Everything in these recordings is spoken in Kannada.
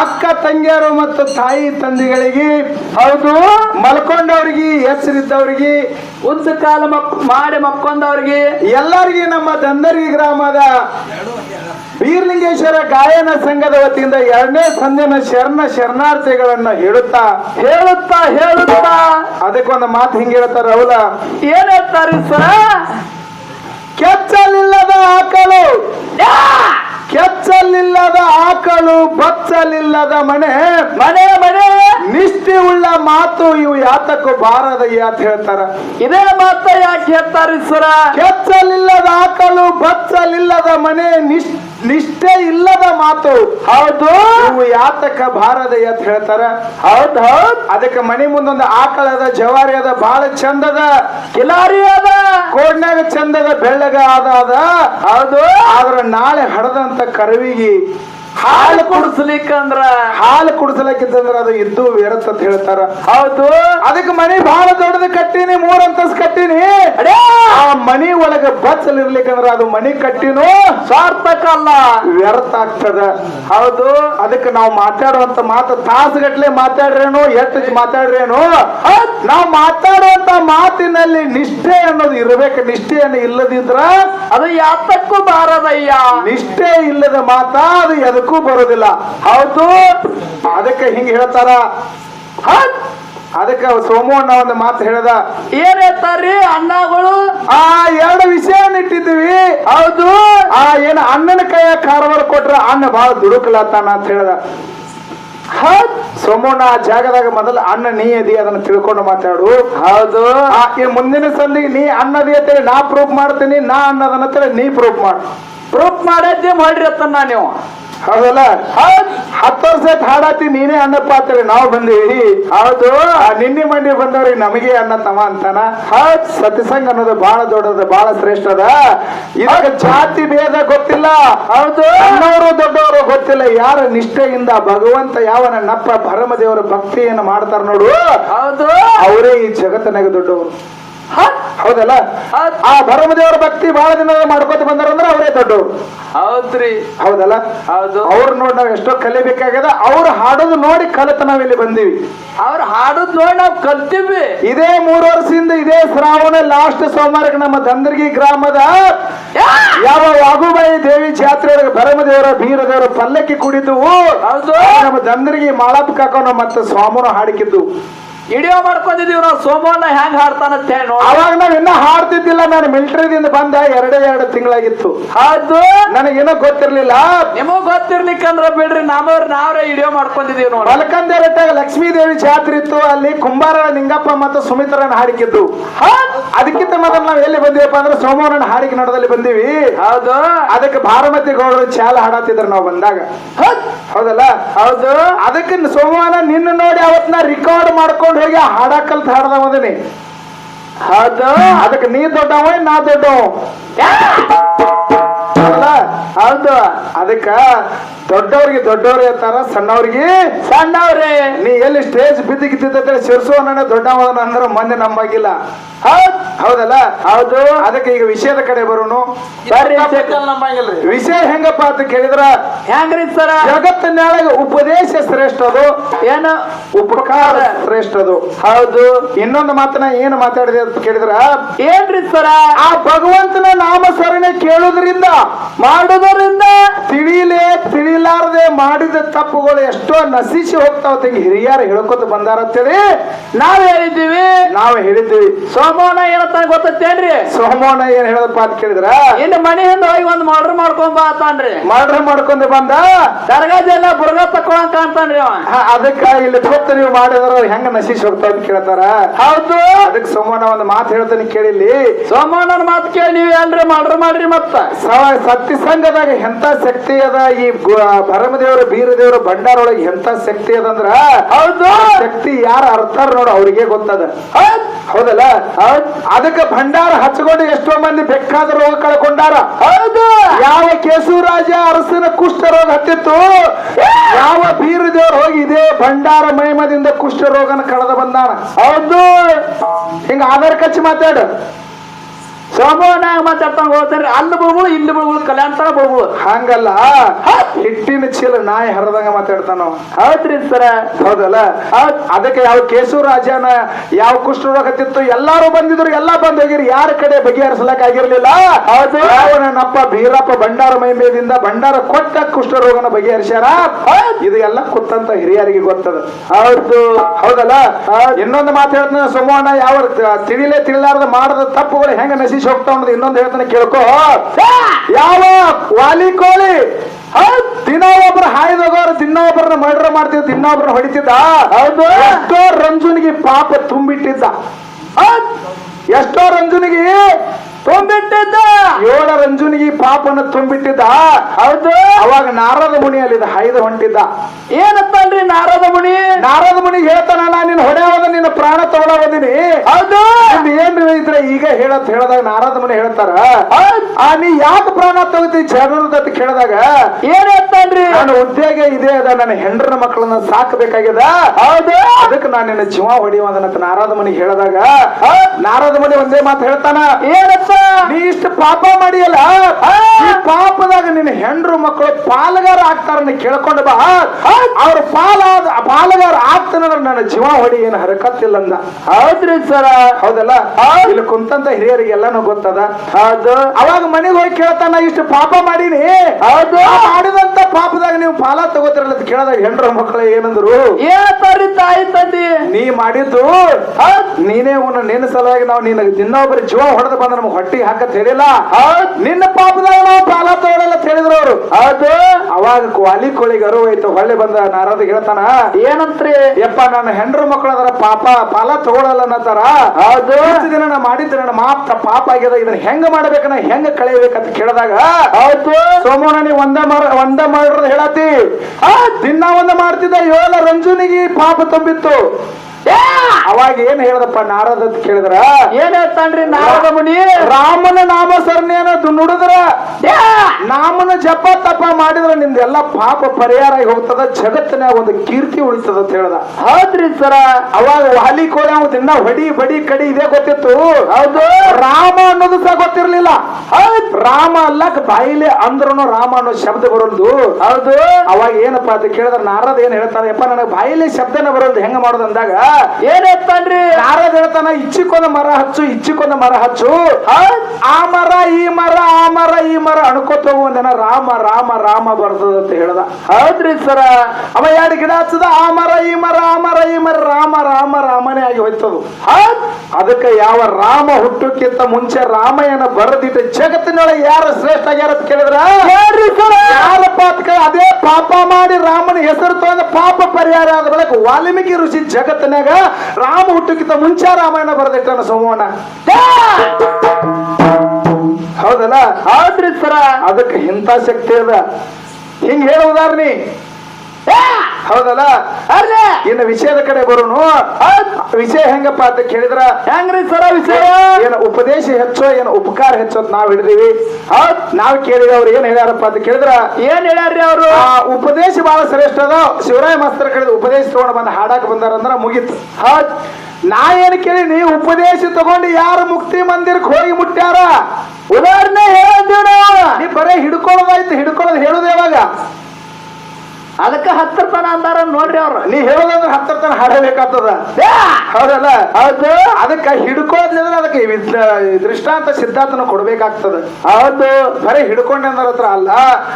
ಅಕ್ಕ ತಂಗಿಯರು ಮತ್ತು ತಾಯಿ ತಂದೆಗಳಿಗೆ ಹೌದು. ಮಲ್ಕೊಂಡವ್ರಿಗೆ ಹೆಸರಿದ್ದವ್ರಿಗೆ ಒಂದು ಕಾಲ ಮಕ್ ಮಾಡಿ ಮಕ್ಕೊಂಡವ್ರಿಗೆ ಎಲ್ಲರಿಗೆ ನಮ್ಮ ದಂದರ್ಗಿ ಗ್ರಾಮದ ವೀರಲಿಂಗೇಶ್ವರ ಗಾಯನ ಸಂಘದ ವತಿಯಿಂದ ಎರಡನೇ ಸಂದಿನ ಶರಣ ಶರಣಾರ್ಥಿಗಳನ್ನ ಹೇಳುತ್ತಾ ಹೇಳುತ್ತಾ ಹೇಳುತ್ತಾ. ಅದಕ್ಕೊಂದು ಮಾತು ಹಿಂಗ ಹೇಳ್ತಾರ ಅವಲ ಏನ್ ಹೇಳ್ತಾರೆ ಸರ? ಕೆಚ್ಚಲಿಲ್ಲದ ಆಕಳು. ಕೆಚ್ಚಲಿಲ್ಲದ ಆಕಳು ಬಚ್ಚಲಿಲ್ಲದ ಮನೆ. ಮನೆ ಮನೆ. ನಿಷ್ಠೆ ಉಳ್ಳ ಮಾತು ಇವು ಯಾತಕ್ಕೂ ಬಾರದಯ್ಯ ಅಂತ ಹೇಳ್ತಾರ. ಇದೇ ಮಾತ ಯಾಕೆ ಹೇಳ್ತಾರ ಸರ ಕೆಚ್ಚಲಿಲ್ಲದ ಆಕಳು ಬಚ್ಚಲಿಲ್ಲದ ಮನೆ ನಿಷ್ ನಿಷ್ಠೆ ಇಲ್ಲದ ಮಾತು. ಹೌದು. ಇವು ಯಾತಕ ಬಾರದೆ ಅಂತ ಹೇಳ್ತಾರ. ಹೌದ್ ಹೌದ್. ಅದಕ್ಕೆ ಮನೆ ಮುಂದೊಂದು ಆಕಳ ಅದ ಜವಾರಿ ಅದ ಬಹಳ ಚಂದದ ಕಿಲಾರಿ ಅದ. ಕೋಡ್ನಾಗ ಚಂದದ ಬೆಳ್ಳಗ ಅದ ಅದ. ಹೌದು. ಆದ್ರ ನಾಳೆ ಹಡದಂತ ಕರುವಿಗೆ ಹಾಲು ಕುಡಿಸ್ಲಿಕ್ಕಂದ್ರ ಹಾಲು ಕುಡಿಸ್ಲಿಕ್ಕಿತ್ತಂದ್ರ ಅದು ಇದ್ದು ವಿರತ್ ಅಂತ ಹೇಳ್ತಾರ. ಹೌದು. ಅದಕ್ಕೆ ಮನಿ ಬಹಳ ದೊಡ್ಡದ ಕಟ್ಟಿನಿ ಮೂರ್ ಅಂತಸ್ ಕಟ್ಟಿನಿ. ಅಡೇ! ಆ ಮನಿ ಒಳಗ ಬಚ್ಚಲ್ ಇರ್ಲಿಕ್ಕಂದ್ರ ಅದು ಮನಿ ಕಟ್ಟಿನೂ ಸಾರ್ಥಕಲ್ಲ. ವ್ಯರ್ಥ ಆಗ್ತದ. ಹೌದು. ಅದಕ್ಕೆ ನಾವು ಮಾತಾಡುವಂತ ಮಾತು ತಾಸುಗಟ್ಲೆ ಮಾತಾಡ್ರೇನು ಎಷ್ಟು ಮಾತಾಡ್ರೇನು ನಾವು ಮಾತಾಡುವಂತ ಮಾತಿನಲ್ಲಿ ನಿಷ್ಠೆ ಅನ್ನೋದು ಇರಬೇಕು. ನಿಷ್ಠೆಯನ್ನು ಇಲ್ಲದಿದ್ರ ಅದು ಯಾತಕ್ಕೂ ಬಾರದಯ್ಯ. ನಿಷ್ಠೆ ಇಲ್ಲದ ಮಾತಾ ಅದು ಎದಕ್ಕೂ ಬರೋದಿಲ್ಲ. ಹೌದು? ಅದಕ್ಕೆ ಹಿಂಗ ಹೇಳ್ತಾರ. ಅದಕ್ಕೆ ಸೋಮಣ್ಣ ಒಂದು ಮಾತು ಹೇಳದ ಏನ್ ಹೇಳ್ತಾರ್ರಿ ಅಣ್ಣಗಳು? ಆ ಎರಡು ವಿಷಯ ಇಟ್ಟಿದ್ವಿ ಹೌದು? ಆ ಏನ ಅಣ್ಣನ ಕೈಯ ಕಾರವಾರ ಕೊಟ್ರ ಅಣ್ಣ ಬಹಳ ದುಡುಕ್ಲತ್ತಾನ ಅಂತ ಹೇಳ್ದ. ಹೌದ್ ಸೋಮಣ್ಣ ಆ ಜಾಗದಾಗ ಮೊದಲ ಅಣ್ಣ ನೀ ಅದಿ ಅದನ್ನ ತಿಳ್ಕೊಂಡು ಮಾತಾಡು. ಹೌದು? ಮುಂದಿನ ಸಂದಿಗೆ ನೀ ಅಣ್ಣದಿ ಅಂತೇಳಿ ನಾ ಪ್ರೂಫ್ ಮಾಡ್ತೀನಿ ನಾ ಅಣ್ಣದನ್ನ ನೀ ಪ್ರೂಫ್ ಮಾಡು. ಪ್ರೂಫ್ ಮಾಡೇ ಮಾಡ್ರಿ ಅತ್ತ ನೀವು. ಹೌದಲ್ಲ? ಹೌದ್. ಹತ್ತು ವರ್ಷ ಹಾಡಾತಿ ನೀನೇ ಅನ್ನಪ್ಪ ಅಂತೇಳಿ ನಾವು ಬಂದೀವಿ. ಹೌದು. ಆ ನಿನ್ನೆ ಮಂಡಿ ಬಂದವ್ರಿ ನಮಗೆ ಅನ್ನ ತಮ್ಮ ಅಂತಾನ. ಹೌದ್. ಸತ್ಯಸಂಗ ಅನ್ನೋದು ಬಹಳ ದೊಡ್ಡದ ಬಹಳ ಶ್ರೇಷ್ಠದ ಇದಕ್ಕೆ ಜಾತಿ ಭೇದ ಗೊತ್ತಿಲ್ಲ. ಹೌದು. ಅನ್ನೋರು ದೊಡ್ಡವರು ಗೊತ್ತಿಲ್ಲ. ಯಾರ ನಿಷ್ಠೆಯಿಂದ ಭಗವಂತ ಯಾವ ನಪ್ಪ ಭರಮದೇವರ ಭಕ್ತಿಯನ್ನು ಮಾಡ್ತಾರ ನೋಡು. ಹೌದು. ಅವರೇ ಈ ಜಗತ್ತನಾಗ ದೊಡ್ಡವರು. ಹೌದಲ್ಲ? ಹೌದ್. ಆ ಧರ್ಮದೇವರ ಭಕ್ತಿ ಬಹಳ ದಿನ ಮಾಡ್ಕೊತ ಬಂದಾರಂದ್ರೆ ಅವರೇ ದೊಡ್ಡವರು. ಹೌದ್ರಿ. ಹೌದಲ್ಲ? ಹೌದು. ಅವ್ರು ನೋಡಿ ನಾವ್ ಎಷ್ಟೋ ಕಲಿಬೇಕಾಗ್ಯದ ಅವ್ರು ಹಾಡೋದು ನೋಡಿ ಕಲಿತ ನಾವ್ ಇಲ್ಲಿ ಬಂದೀವಿ. ಅವ್ರ ಹಾಡೋದ್ ನೋಡಿ ನಾವ್ ಕಲ್ತೀವಿ. ಇದೇ ಮೂರು ವರ್ಷದಿಂದ ಇದೇ ಶ್ರಾವಣ ಲಾಸ್ಟ್ ಸೋಮವಾರಕ್ಕೆ ನಮ್ಮ ದಂದರ್ಗಿ ಗ್ರಾಮದ ಯಾವ ವಾಗುಬಾಯಿ ದೇವಿ ಜಾತ್ರೆ ಭರಮದೇವರ ಬೀರದೇವರ ಪಲ್ಲಕ್ಕಿ ಕುಡಿದು ನಮ್ಮ ದಂದರ್ಗಿ ಮಾಳಪ್ಪ ಕಾಕೋ ಮತ್ತೆ ಸ್ವಾಮನ ಹಾಡಿಕಿದ್ದು. ವಿಡಿಯೋ ಮಾಡ್ಕೊಂಡಿದೀವಿ ನಾವು ಸೋಮವಾರ ಹೆಂಗ್ ಹಾಡ್ತಾನಂತ ಹೇಳಿ ನೋಡಿ. ಅವಾಗ ನಾವ್ ಇನ್ನ ಹಾಡ್ತಿದ್ದಿಲ್ಲ ನಾನು ಮಿಲಿಟರಿದಿಂದ ಬಂದ ಎರಡೇ ಎರಡು ತಿಂಗಳಾಗಿತ್ತು. ಹೌದು. ನನಗೇನೋ ಗೊತ್ತಿರ್ಲಿಲ್ಲ. ನಿಮಗ್ ಗೊತ್ತಿರ್ಲಿಕ್ಕಂದ್ರ ಬಿಡ್ರಿ ನಾವ್ರ ನಾವ್ರೆ ವಿಡಿಯೋ ಮಾಡ್ಕೊಂಡಿದೀವಿ ನೋಡಿ. ಮಲ್ಕಂದೇರಟ್ಟಾಗ ಲಕ್ಷ್ಮೀ ದೇವಿ ಜಾತ್ರೆ ಇತ್ತು ಅಲ್ಲಿ ಕುಂಬಾರ ನಿಂಗಪ್ಪ ಮತ್ತು ಸುಮಿತ್ರನ ಹಾಡಿಕಿದ್ದು. ಅದಕ್ಕಿಂತ ಮೊದಲು ನಾವ್ ಎಲ್ಲಿ ಬಂದಿವಪ್ಪ ಅಂದ್ರೆ ಸೋಮವಾರನ ಹಾಡಿಕೆ ನಡೆದಲ್ಲಿ ಬಂದಿವಿ. ಹೌದು. ಅದಕ್ಕೆ ಭಾರಮತಿ ಗೌಡರು ಚಾಲ ಹಾಡತ್ತಿದ್ರು ನಾವು ಬಂದಾಗ. ಹೌದ್. ಹೌದಲ್ಲ? ಹೌದು. ಅದಕ್ಕೆ ಸೋಮವಾರ ನಿನ್ನ ನೋಡಿ ಅವತ್ನ ರೆಕಾರ್ಡ್ ರಿಕಾರ್ಡ್ ಮಾಡ್ಕೊಂಡು ಹೋಗಿ ಹಾಡ ಕಲ್ತ್ ಹಾಡ್ದ ಬಂದಿನಿ. ಅದ ಅದಕ್ಕೆ ನೀ ದೊಡ್ಡವ ನಾ ದೊಡ್ಡವ. ಹೌದು. ಅದಕ್ಕ ದೊಡ್ಡವ್ರಿಗೆ ದೊಡ್ಡವ್ರೆ ಅಂತಾರ ಸಣ್ಣವ್ರಿಗೆ ಸಣ್ಣವ್ರೆ. ನೀ ಎಲ್ಲಿ ಸ್ಟೇಜ್ ಬಿದ್ದಿಗಿದ್ದ ಅನ್ನ ದೊಡ್ಡವನ ಅಂದ್ರೆ ಮೊನ್ನೆ ನಂಬಾಗಿಲ್ಲ ಹೌದ್. ಹೌದಲ್ಲ? ಹೌದು. ಅದಕ್ಕೆ ಈಗ ವಿಷಯದ ಕಡೆ ಬರೋನು ವಿಷಯ ಹೆಂಗಪ್ಪ ಅಂತ ಕೇಳಿದ್ರ? ಹೆಂಗ್ರಿ ಸರ? ಜಗತ್ತಿನಾಗ ಉಪದೇಶ ಶ್ರೇಷ್ಠ ಅದು ಏನ? ಉಪಕಾರ ಶ್ರೇಷ್ಠ ಅದು ಹೌದು. ಇನ್ನೊಂದು ಮಾತನ ಏನು ಮಾತಾಡಿದೆ ಅಂತ ಕೇಳಿದ್ರ? ಏನ್ರಿ ಸರ? ಆ ಭಗವಂತನ ನಾಮಸ್ಮರಣೆ ಕೇಳುವುದರಿಂದ ಮಾಡುವುದರಿಂದ ತಿಳಿಲೇ ತಿಳಿಲಾರದೆ ಮಾಡಿದ ತಪ್ಪುಗಳು ಎಷ್ಟೋ ನಶಿಸಿ ಹೋಗ್ತಾವ ತಂಗಿ ಹಿರಿಯರು ಹೇಳ್ಕೊತ ಬಂದಾರ ಅಂತೇಳಿ ನಾವ್ ಹೇಳಿದ್ದೀವಿ. ನಾವು ಹೇಳಿದ್ದೀವಿ. ಸೋಮಣ್ಣ ಏನಂತ ಗೊತ್ತೇನ್ರಿ ಸೋಮಣ್ಣ ಏನ್ ಹೇಳದಪ್ಪ ಅಂತ ಕೇಳಿದ್ರ? ಇನ್ನು ಮನೆ ಹಿಂದ ಹೋಗಿ ಒಂದ್ ಮರ್ಡರ್ ಮಾಡ್ಕೊಂಡ್ ಬಾ ಅಂತಾನ್ರಿ. ಮರ್ಡರ್ ಮಾಡ್ಕೊಂಡು ಬಂದ? ದರ್ಗಾದೆಲ್ಲ ಬುರ್ಗ ತಕೊಳಕ ಅಂತಾನ್ರಿ ಅದಕ್ಕ ಇಲ್ಲಿ ಗೊತ್ತ ನೀವು ಮಾಡಿದ್ರ ಹೆಂಗ ನಶಿಸಿ ಹೋಗ್ತಾವ ಅಂತ ಕೇಳ್ತಾರ? ಹೌದು. ಅದಕ್ಕೆ ಸೋಮಣ್ಣ ಒಂದು ಮಾತು ಹೇಳ್ತಾನೆ ಕೇಳಿಲ್ಲಿ. ಸೋಮಣ್ಣನ ಮಾತು ಕೇಳಿ ನೀವ್ ಏನ್ರಿ ಮರ್ಡರ್ ಮಾಡ್ರಿ ಮತ್ತ. ಸತ್ಯ ಸಂಘದಾಗ ಎಂತ ಶಕ್ತಿ ಅದ ಈ ಭರಮದೇವರ ಬೀರದೇವರ ಭಂಡಾರ ಒಳಗೆ ಎಂತ ಶಕ್ತಿ ಅದಂದ್ರ ಹೌದು. ಶಕ್ತಿ ಯಾರು ಅರ್ಥಾರ ನೋಡು ಅವ್ರಿಗೆ ಗೊತ್ತದ. ಹೌದ್. ಹೌದಲ್ಲ? ಹೌದ್. ಅದಕ್ಕೆ ಭಂಡಾರ ಹಚ್ಕೊಂಡು ಎಷ್ಟೋ ಮಂದಿ ಬೆಕ್ಕಾದ ರೋಗ ಕಳ್ಕೊಂಡಾರ. ಹೌದು. ಯಾವ ಕೇಸುರಾಜ ಅರಸನ ಕುಷ್ಠ ರೋಗ ಹತ್ತಿತ್ತು? ಯಾವ ಬೀರದೇವ್ರು ಹೋಗಿ ಇದೇ ಭಂಡಾರ ಮಹಿಮದಿಂದ ಕುಷ್ಠ ರೋಗನ ಕಳೆದ ಬಂದಾನ? ಹೌದು. ಹಿಂಗ ಆಧಾರ್ ಕಚ್ಚಿ ಮಾತಾಡು. ಸೋಮಣ್ಣ ಮಾತಾಡ್ತಾನ ಹೋಗ್ತಾರೆ ಅಲ್ಲಿ ಬುಳ್ಬುಳು ಇಲ್ಲಿ ಬುಳ್ಬುಳು ಕಲ್ಯಾಣ ತರ ಬುಳ್ಬುಳು. ಹಂಗಲ್ಲ. ಹಿಟ್ಟಿನ ಚೀಲ ನಾಯಿ ಹರದಂಗ ಮಾತಾಡ್ತಾನ. ಹೌದ್ರಿ ಸರ. ಹೌದಲ್ಲ? ಅದಕ್ಕೆ ಯಾವ ಕೇಸು ರಾಜನ ಯಾವ ಕುಷ್ಠ ರೋಗ ಹತ್ತಿತ್ತು ಎಲ್ಲಾರು ಬಂದಿದ್ರು ಎಲ್ಲಾ ಬಂದ್ ಹೋಗಿರಿ. ಯಾರ ಕಡೆ ಬಗೆಹರಿಸಲಕ್ ಆಗಿರ್ಲಿಲ್ಲ? ನನ್ನಪ್ಪ ಬೀರಪ್ಪ ಭಂಡಾರ ಮೈಮೇದಿಂದ ಭಂಡಾರ ಕೊಟ್ಟ ಕುಷ್ಠರೋಗನ ಬಗೆಹರಿಸ್ಯಾರ. ಇದು ಎಲ್ಲ ಕುತ್ತಂತ ಹಿರಿಯರಿಗೆ ಗೊತ್ತದ. ಹೌದು. ಹೌದಲ್ಲ? ಇನ್ನೊಂದು ಮಾತು ಹೇಳ್ತಾನೆ ಸೋಮಣ್ಣ ಯಾವ ತಿಳಿಲೇ ತಿಳಿಲಾರ್ದ ಮಾಡದ ತಪ್ಪುಗಳು ಹೆಂಗ ನಶಿಸಿ ಹೋಗ್ತಾವ ಅನ್ನೋದು ಇನ್ನೊಂದು ಹೇಳ್ತಾನೆ ಕೇಳ್ಕೋ. ಯಾವ? ವಾಲಿ ಕೋಳಿ? ದಿನ ಒಬ್ರು ಹಾಯ್ದೋಗೋರು ದಿನ ಒಬ್ಬರನ್ನ ಮರ್ಡರ್ ಮಾಡ್ತಿದ್ದ ದಿನ ಒಬ್ಬರನ್ನ ಹೊಡಿತಿದ್ದ? ಹೌದು. ಎಷ್ಟೋ ರಂಜುನಿಗೆ ಪಾಪ ತುಂಬಿಟ್ಟಿದ್ದ. ಎಷ್ಟೋ ರಂಜುನಿಗೆ ತುಂಬಿಟ್ಟಿದ್ದ. ಏಳ ರಂಜುನಿಗೆ ಪಾಪನ ತುಂಬಿಟ್ಟಿದ್ದ. ಹೌದು. ಅವಾಗ ನಾರದ ಮುನಿಯಲ್ಲಿ ಹಾಯ್ದ ಹೊಂಟಿದ್ದ. ಏನಪ್ಪನ್ರಿ ನಾರದ ಮುನಿ? ನಾರದ ಮುನಿ ಹೇಳ್ತಾನ ನಾ ನಿನ್ನ ಹೊಡೆಯೋದ ನಿನ್ನ ಪ್ರಾಣ ತಗೊಳ ಬಂದಿನಿ. ಹೌದು. ಏನ್ ಇದ್ರೆ ಈಗ ಹೇಳತ್ ಹೇಳಿದಾಗ ನಾರದ ಮುನಿ ಹೇಳ್ತಾರ. ಆ ನೀ ಯಾಕೆ ಪ್ರಾಣ ತಗೋತಿ ಜನರದ ಕೇಳಿದಾಗ ಏನ್ ಹೇಳ್ತಾನ್ರಿ ನನ್ನ ಉದ್ಯೋಗ ಇದೆ ಅದ ನನ್ನ ಹೆಂಡ್ರನ ಮಕ್ಕಳನ್ನ ಸಾಕಬೇಕಾಗ್ಯದ. ಹೌದು. ಅದಕ್ಕೆ ನಾನು ನಿನ್ನ ಜೀವ ಹೊಡೆಯುವಂತ ನಾರದ ಮುನಿ ಹೇಳಿದಾಗ ನಾರದ ಮುನಿ ಒಂದೇ ಮಾತು ಹೇಳ್ತಾನ ಏನಪ್ಪ ನೀ ಇಷ್ಟು ಪಾಪ ಮಾಡಿಯಲ್ಲ? ಈ ಪಾಪದಾಗ ನಿನ್ನ ಹೆಂಡ್ರು ಮಕ್ಕಳು ಪಾಲುಗಾರ ಆಗ್ತಾರನ್ನ ಕೇಳ್ಕೊಂಡು ಬಾ. ಅವ್ರ ಪಾಲಾದ ಪಾಲುಗಾರ ಆಗ್ತಾನಂದ್ರ ನನ್ನ ಜೀವ ಹೊಡಿ ಏನು ಹರಕತ್ತಿಲ್ಲ ಅಂದ. ಹೌದ್ರಿ ಸರ. ಹೌದಲ್ಲ? ಇಲ್ಲಿ ಕುಂತಂತ ಹಿರಿಯರಿಗೆ ಎಲ್ಲಾನು ಗೊತ್ತದ? ಹೌದು. ಅವಾಗ ಮನೆಗೆ ಹೋಗಿ ಕೇಳ್ತಾನ ಇಷ್ಟು ಪಾಪ ಮಾಡೀನಿ. ಹೌದು. ಮಾಡಿದಂತ ಪಾಪದಾಗ ನೀವು ಪಾಲ ತಗೋತಿರಲ್ಲ ಅಂತ ಕೇಳಿದಾಗ ಹೆಂಡ್ರ ಮಕ್ಕಳು ಏನಂದ್ರು? ಏನಪ್ಪ ತಾಯಿ ತಂದಿ. ನೀ ಮಾಡಿದ್ದು? ನೀನೇ ಉನ್ನ ನಿನ್ನ ಸಲುವಾಗಿ ನಾವು ನಿನ್ನ ಇನ್ನೊಬ್ಬರ ಜೀವ ಹೊಡೆದು ಬಂದ್ರೆ ನಮ್ಗೆ ಹೊಟ್ಟಿಗೆ ಹಾಕತ್ ಹೇಳಿಲ್ಲ. ನಿನ್ನ ಪಾಪದಾಗ ನಾವು ಪಾಲ ತಗೊಳಲ್ಲ ಹೇಳಿದ್ರು ಅವರು. ಅದು ಅವಾಗ ಕ್ವಾಲಿ ಕೋಳಿಗೆ ಅರಿವು ಆಯ್ತು ಹೊಳ್ಳಿ ಬಂದ ನಾರದ ಹೇಳ್ತಾನ ಏನಂತ್ರಿ? ಯಪ್ಪ ನನ್ನ ಹೆಂಡ್ರು ಮಕ್ಕಳು ಅದರ ಪಾಪ. ಪಾಲ ತಗೊಳಲ್ಲ ಅನ್ನತಾರ ಹೌದು. ದಿನ ನಾ ಮಾಡಿದ್ದು ನನ್ನ ಮಾತ್ರ ಪಾಪ ಆಗ್ಯದ. ಇದನ್ನ ಹೆಂಗ ಮಾಡ್ಬೇಕ ನಾ ಹೆಂಗ ಕಳೆಯಬೇಕಂತ ಕೇಳಿದಾಗ ಹೌದು. ಸೋಮೋಣ ನೀ ಒಂದೇ ಮಾಡ ಒಂದೇ ಮಾಡ್ರದ ಹೇಳತಿ ಆ ದಿನ ಒಂದ ಮಾಡ್ತಿದ್ದ ಏಳ ರಂಜುನಿಗೆ ಪಾಪ ತುಂಬಿತ್ತು. ಅವಾಗ ಏನ್ ಹೇಳದಪ್ಪ ನಾರದ ಅಂತ ಕೇಳಿದ್ರ? ಏನ್ ಹೇಳ್ತಾನ್ರಿ ನಾರದ ಮುನಿ? ರಾಮನ ನಾಮ ಸರಣಿಯನ್ನ ನುಡಿದ್ರ? ನಾಮನ ಜಪ ತಪ ಮಾಡಿದ್ರ ನಿಮ್ದೆಲ್ಲ ಪಾಪ ಪರಿಹಾರ ಆಗಿ ಹೋಗ್ತದ ಜಗತ್ತಿನ ಒಂದು ಕೀರ್ತಿ ಉಳಿತದ ಅಂತ ಹೇಳ್ದ. ಹೌದ್ರಿ ಸರ. ಅವಾಗ ವಾಲಿ ಕೋಳಿ ಅವ ದಿನ ಹೊಡಿ ಬಡಿ ಕಡಿ ಇದೇ ಗೊತ್ತಿತ್ತು. ಹೌದು. ರಾಮ ಅನ್ನೋದು ಸಹ ಗೊತ್ತಿರ್ಲಿಲ್ಲ. ಹೌದ್. ರಾಮ ಅಲ್ಲಕ್ ಬಾಯಿಲೆ ಅಂದ್ರೂ ರಾಮ ಅನ್ನೋ ಶಬ್ದ ಬರೋದು ಹೌದು. ಅವಾಗ ಏನಪ್ಪ ಅಂತ ಕೇಳಿದ್ರ ನಾರದ ಏನ್ ಹೇಳ್ತಾರೆ ಯಪ್ಪ ನನಗೆ ಬಾಯಿಲೆ ಶಬ್ದನ ಬರೋದು ಹೆಂಗ ಮಾಡೋದು ಅಂದಾಗ ಏನ್ ನಾರದ ಹೇಳ್ತಾನ ಇಚ್ಚಿಕೊಂದ ಮರ ಹಚ್ಚು ಇಚ್ಚಿಕೊಂದ ಮರ ಹಚ್ಚು. ಆ ಮರ ಈ ಮರ ಆ ಮರ ಈ ಮರ ಅಣ್ಕೋತ ಹೋಗುವಂದನ ರಾಮ ರಾಮ ರಾಮ ಬರ್ತದ ಅಂತ ಹೇಳ್ದ. ಹೌದ್ರಿ ಸರ. ಅವ ಎರಡು ಗಿಡ ಹಚ್ಚದ ಆ ಮರ ಈ ಮರ ಆ ಮರ ಈ ಮರ ರಾಮ ರಾಮ ರಾಮನೇ ಆಗಿ ಹೋಯ್ತದು? ಅದಕ್ಕೆ ಯಾವ ರಾಮ ಹುಟ್ಟಕ್ಕಿಂತ ಮುಂಚೆ ರಾಮಾಯಣ ಬರದಿಟ್ಟ ಜಗತ್ತಿನೊಳಗೆ ಯಾರು ಶ್ರೇಷ್ಠ ಆಗ್ಯಾರ ಅಂತ ಕೇಳಿದ್ರ? ಯಾರ ಅಂತ ಕೇಳಿ ಅದೇ ಪಾಪ ಮಾಡಿ ರಾಮನ ಹೆಸರು ತಗೊಂಡ ಪಾಪ ಪರಿಹಾರ ಆದ ಬಳಿಕ ವಾಲ್ಮೀಕಿ ಋಷಿ ಜಗತ್ತಿನಾಗ ರಾಮ ಹುಟ್ಟಕ್ಕಿಂತ ಮುಂಚೆ ರಾಮಾಯಣ ಬರೆದಿಟ್ಟನ ಸೋಮಣ್ಣ ಹೌದಲ್ಲ? ಹೌದ್ರಿ ಸರ. ಅದಕ್ಕೆ ಇಂಥ ಶಕ್ತಿ ಅದ. ಹಿಂಗ್ ಹೇಳುವುದಾರ್ನಿ ಹೌದಲ್ಲ? ಇನ್ನು ವಿಷಯದ ಕಡೆ ಬರೋನು. ವಿಷಯ ಹೆಂಗಪ್ಪ ಅಂತ ಕೇಳಿದ್ರ? ಹೆಂಗ್ರಿ ಸರ ವಿಷಯ? ಏನು ಉಪದೇಶ ಹೆಚ್ಚೋ ಏನು ಉಪಕಾರ ಹೆಚ್ಚೋ ಅಂತ ನಾವ್ ಹಿಡಿದಿವಿ ಹೌದ್. ನಾವ್ ಕೇಳಿದ ಅವ್ರು ಏನ್ ಹೇಳ್ಯಾರಪ್ಪ ಅಂತ ಕೇಳಿದ್ರ? ಏನ್ ಹೇಳ್ಯಾರ್ರಿ ಅವರು? ಉಪದೇಶ ಬಹಳ ಶ್ರೇಷ್ಠ ಅದ. ಶಿವರಾಯ ಮಾಸ್ತರ ಕಡೆ ಉಪದೇಶ ತಗೊಂಡು ಬಂದ ಹಾಡಾಕ ಬಂದಾರ ಅಂದ್ರ ಮುಗೀತು. ಹೌದ್. ನಾ ಏನ್ ಕೇಳಿನಿ ಉಪದೇಶ ತಗೊಂಡು ಯಾರು ಮುಕ್ತಿ ಮಂದಿರಕ್ಕೆ ಹೋಗಿ ಮುಟ್ಟ್ಯಾರ? ಉದಾಹರಣೆ ನಾವು. ನೀ ಬರೇ ಹಿಡ್ಕೊಳ್ಳೋದಾಯ್ತು ಹಿಡ್ಕೊಳ್ಳೋದು ಹೇಳುದು ಯಾವಾಗ ಅದಕ್ಕ ಹತ್ತರ ತನ ಅಂದಾರ ನೋಡ್ರಿ ಅವ್ರು. ನೀ ಹೇಳೋದಂದ್ರೆ ಹತ್ತರ ತನ ಹಾಡಬೇಕಾಗ್ತದ ಹೌದಲ್ಲ? ಹೌದು. ಅದಕ್ಕ ಹಿಡ್ಕೊಳ್ಳೋದ್ಲಿಂದ್ರೆ ಅದಕ್ಕೆ ದೃಷ್ಟಾಂತ ಸಿದ್ಧಾಂತನ ಕೊಡ್ಬೇಕಾಗ್ತದ. ಹೌದು. ಬರೀ ಹಿಡ್ಕೊಂಡೆ ಹತ್ರ ಅಲ್ಲ.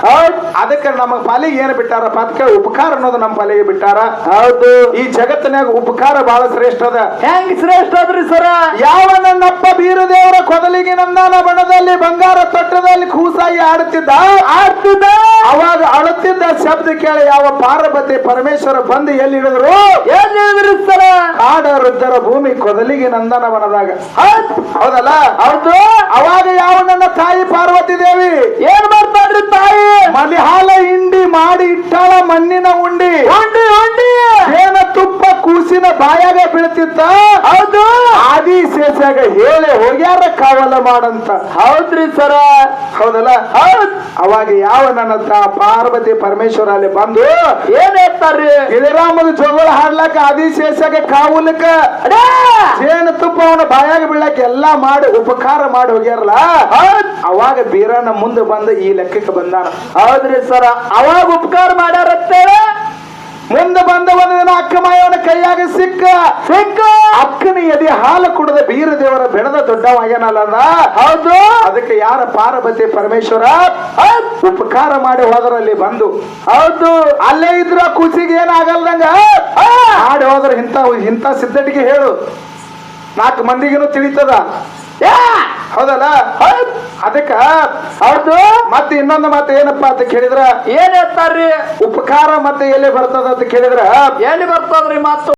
ಹೌದ್. ಅದಕ್ಕೆ ನಮ್ಮ ಪಾಲಿಗೆ ಏನ್ ಬಿಟ್ಟಾರಪ್ಪ ಅದಕ್ಕೆ ಉಪಕಾರ ಅನ್ನೋದು ನಮ್ಮ ಪಾಲಿಗೆ ಬಿಟ್ಟಾರ. ಹೌದು. ಈ ಜಗತ್ತಿನಾಗ ಉಪಕಾರ ಬಹಳ ಶ್ರೇಷ್ಠ ಅದ. ಹೆಂಗ್ ಶ್ರೇಷ್ಠ ಅದ್ರಿ ಸರ? ಯಾವ ನನ್ನಪ್ಪ ಬೀರದೇವರ ಕೊದಲಿಗೆ ನಂದಾನ ಬಣದಲ್ಲಿ ಬಂಗಾರ ತೊಟ್ಟದಲ್ಲಿ ಕೂಸಾಯಿ ಆಡುತ್ತಿದ್ದ ಆಡ್ತಿದ್ದ? ಅವಾಗ ಅಳುತ್ತಿದ್ದ ಶಬ್ದ ಕೇಳಿ ಯಾವ ಪಾರ್ವತಿ ಪರಮೇಶ್ವರ ಬಂದು ಎಲ್ಲಿ ಹಿಡಿದ್ರು ಸರ? ಕಾಡ ವೃದ್ಧರ ಭೂಮಿ ಕೊದಲಿಗೆ ನಂದನವನದಾಗ. ಹೌದ್? ಹೌದಲ್ಲ? ಹೌದು. ಅವಾಗ ಯಾವ ನನ್ನ ತಾಯಿ ಪಾರ್ವತಿ ದೇವಿ? ಏನ್ ಮಾಡ್ತಾಳ್ರಿ ತಾಯಿ? ಮಲಿಹಾಲ ಹಿಂಡಿ ಮಾಡಿ ಇಟ್ಟಾಳ ಮಣ್ಣಿನ ಉಂಡಿ. ಉಂಡಿ ಉಂಡಿ. ಏನ ತುಪ್ಪ ಕೂಸಿನ ಬಾಯಾಗ ಬೀಳ್ತಿತ್ತ? ಹೌದು. ಆದಿ ಸೇಸಾಗ ಹೇಳಿ ಹೋಗ್ಯಾರ ಕಾವಲ ಮಾಡಂತ. ಹೌದ್ರಿ ಸರ. ಹೌದಲ್ಲ? ಹೌದ್. ಅವಾಗ ಯಾವ ನನ್ನ ತಾ ಪಾರ್ವತಿ ಪರಮೇಶ್ವರ ಅಲ್ಲಿ ಬಂದು ಏನ್ ಹೇಳ್ತಾರ್ರಿ? ಇಳಿರಾಮದ ಜೋಗಳ ಹಾಡ್ಲಾಕ ಆದಿಶೇಷಾಗ ಕಾವುಲಕ ಅಡೇ! ಜೇನು ತುಪ್ಪ ಅವನ ಬಾಯಾಗ ಬೀಳಕ್ಕೆ ಎಲ್ಲಾ ಮಾಡಿ ಉಪಕಾರ ಮಾಡಿ ಹೋಗ್ಯಾರಲ್ಲ? ಅವಾಗ ಬೀರಣ್ಣ ಮುಂದೆ ಬಂದ ಈ ಲೆಕ್ಕಕ್ಕೆ ಬಂದಾನ ಹೌದ್ರಿ ಸರ. ಅವಾಗ ಉಪಕಾರ ಮಾಡ್ಯಾರತ್ತೇಳಿ ಮುಂದೆ ಬಂದವನ ಒಂದು ದಿನ ಅಕ್ಕ ಮಾಯವನ ಕೈಯಾಗ ಸಿಕ್ಕ. ಸಿಕ್ಕ. ಅಕ್ಕನ ಎದೆ ಹಾಲು ಕುಡದ ಬೀರ ದೇವರ ಬೆಳೆದ ದೊಡ್ಡವಾಗ್ಯಾನಲ್ಲ ಅಂದ. ಹೌದು. ಅದಕ್ಕೆ ಯಾರ ಪಾರ್ವತಿ ಪರಮೇಶ್ವರ? ಉಪಕಾರ ಮಾಡಿ ಹೋದ್ರಲ್ಲಿ ಬಂದು. ಹೌದು. ಅಲ್ಲೇ ಇದ್ರ ಖುಷಿಗೆ ಏನಾಗಲ್ದಂಗ? ಮಾಡಿ ಹೋದ್ರೆ ಇಂತ ಇಂಥ ಸಿದ್ಧಟಿಗೆ ಹೇಳು. ನಾಲ್ಕು ಮಂದಿಗೇನು ತಿಳಿತದ? ಯಾ! ಹೌದಲ್ಲ? ಹೌದ್. ಅದಕ್ಕ ಹೌದು. ಮತ್ತೆ ಇನ್ನೊಂದು ಮಾತು ಏನಪ್ಪಾ ಅಂತ ಕೇಳಿದ್ರ? ಏನ್ ಹೇಳ್ತಾರ್ರಿ? ಉಪಕಾರ ಮತ್ತೆ ಎಲ್ಲಿ ಬರ್ತದ ಅಂತ ಕೇಳಿದ್ರ? ಎಲ್ಲಿ ಬರ್ತದ್ರಿ ಮಾತು?